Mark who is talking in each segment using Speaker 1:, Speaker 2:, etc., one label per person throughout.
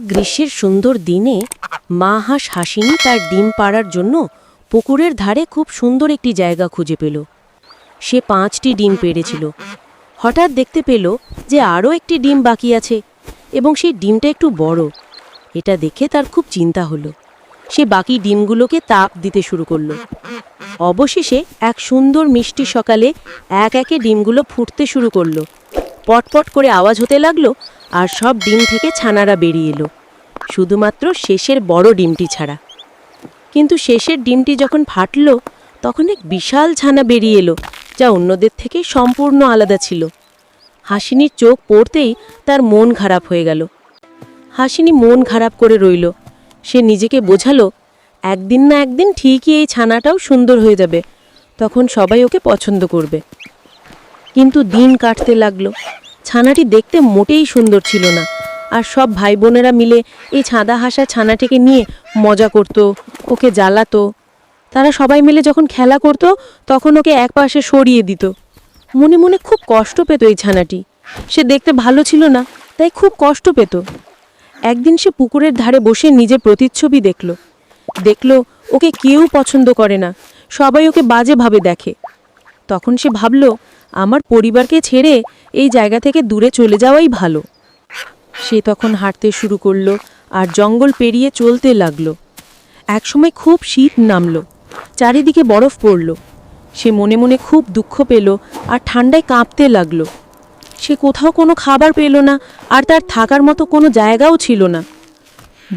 Speaker 1: এক গ্রীষ্মের সুন্দর দিনে মা হাঁস হাসিনী তার ডিম পাড়ার জন্য পুকুরের ধারে খুব সুন্দর একটি জায়গা খুঁজে পেল। সে পাঁচটি ডিম পেড়েছিল। হঠাৎ দেখতে পেল যে আরও একটি ডিম বাকি আছে এবং সেই ডিমটা একটু বড়। এটা দেখে তার খুব চিন্তা হলো। সে বাকি ডিমগুলোকে তাপ দিতে শুরু করল। অবশেষে এক সুন্দর মিষ্টি সকালে এক একে ডিমগুলো ফুটতে শুরু করল। পটপট করে আওয়াজ হতে লাগল আর সব ডিম থেকে ছানারা বেরিয়ে এলো। শুধুমাত্র শেষের বড় ডিমটি ছাড়া। কিন্তু শেষের ডিমটি যখন ফাটলো, তখন এক বিশাল ছানা বেরিয়ে এলো, যা অন্যদের থেকে সম্পূর্ণ আলাদা ছিল। হাসিনীর চোখ পড়তেই তার মন খারাপ হয়ে গেল। হাসিনী মন খারাপ করে রইল। সে নিজেকে বোঝালো, একদিন না একদিন ঠিকই এই ছানাটাও সুন্দর হয়ে যাবে। তখন সবাই ওকে পছন্দ করবে। কিন্তু দিন কাটতে লাগল। ছানাটি দেখতে মোটেই সুন্দর ছিল না। আর সব ভাই বোনেরা মিলে এই ছাদা হাসা ছানাটিকে নিয়ে মজা করত, ওকে জ্বালাতো। তারা সবাই মিলে যখন খেলা করত, তখন ওকে এক পাশে সরিয়ে দিত। মনে মনে খুব কষ্ট পেত এই ছানাটি। সে দেখতে ভালো ছিল না, তাই খুব কষ্ট পেত। একদিন সে পুকুরের ধারে বসে নিজের প্রতিচ্ছবি দেখল। দেখল, ওকে কেউ পছন্দ করে না। সবাই ওকে বাজেভাবে দেখে। তখন সে ভাবল, আমার পরিবারকে ছেড়ে এই জায়গা থেকে দূরে চলে যাওয়াই ভালো। সে তখন হাঁটতে শুরু করল আর জঙ্গল পেরিয়ে চলতে লাগল। একসময় খুব শীত নামল, চারিদিকে বরফ পড়ল। সে মনে মনে খুব দুঃখ পেল আর ঠান্ডায় কাঁপতে লাগল। সে কোথাও কোনো খাবার পেল না আর তার থাকার মতো কোনো জায়গাও ছিল না।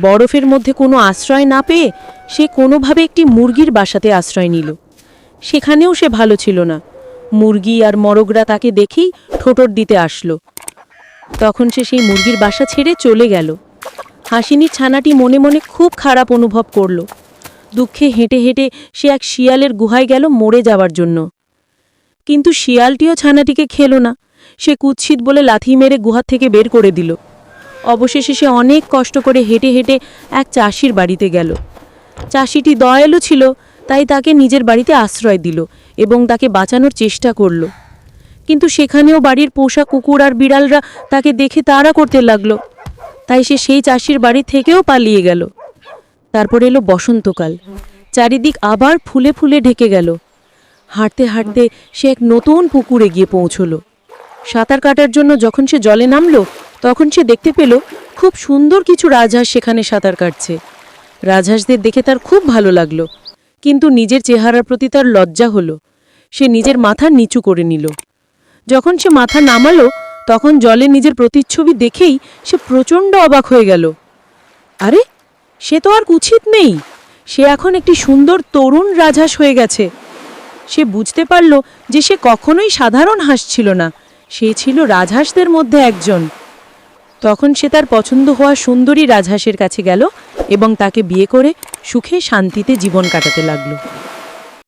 Speaker 1: বরফের মধ্যে কোনো আশ্রয় না পেয়ে সে কোনোভাবে একটি মুরগির বাসাতে আশ্রয় নিল। সেখানেও সে ভালো ছিল না। মুরগি আর মরগরা তাকে দেখেই ঠোঁটর দিতে আসলো। তখন সে সেই মুরগির বাসা ছেড়ে চলে গেল। হাসিনীর ছানাটি মনে মনে খুব খারাপ অনুভব করল। দুঃখে হেঁটে হেঁটে সে এক শিয়ালের গুহায় গেল মরে যাওয়ার জন্য। কিন্তু শিয়ালটিও ছানাটিকে খেলো না। সে কুৎসিত বলে লাথি মেরে গুহা থেকে বের করে দিল। অবশেষে সে অনেক কষ্ট করে হেঁটে হেঁটে এক চাষির বাড়িতে গেল। চাষিটি দয়ালু ছিল তাই তাকে নিজের বাড়িতে আশ্রয় দিল এবং তাকে বাঁচানোর চেষ্টা করল। কিন্তু সেখানেও বাড়ির পোষা কুকুর আর বিড়ালরা তাকে দেখে তাড়া করতে লাগল। তাই সে সেই চাষির বাড়ি থেকেও পালিয়ে গেল। তারপর এলো বসন্তকাল। চারিদিক আবার ফুলে ফুলে ঢেকে গেল। হাঁটতে হাঁটতে সে এক নতুন পুকুরে গিয়ে পৌঁছলো। সাঁতার কাটার জন্য যখন সে জলে নামলো, তখন সে দেখতে পেল খুব সুন্দর কিছু রাজহাঁস সেখানে সাঁতার কাটছে। রাজহাঁসদের দেখে তার খুব ভালো লাগল। কিন্তু নিজের চেহারার প্রতি তার লজ্জা হলো। সে নিজের মাথা নিচু করে নিল। যখন সে মাথা নামালো, তখন জলে নিজের প্রতিচ্ছবি দেখেই সে প্রচণ্ড অবাক হয়ে গেল। আরে, সে তো আর কুৎসিত নেই। সে এখন একটি সুন্দর তরুণ রাজহাঁস হয়ে গেছে। সে বুঝতে পারল যে সে কখনোই সাধারণ হাঁস ছিল না। সে ছিল রাজহাঁসদের মধ্যে একজন। তখন সে তার পছন্দ হওয়া সুন্দরী রাজহাঁসের কাছে গেল এবং তাকে বিয়ে করে সুখে শান্তিতে জীবন কাটাতে লাগল।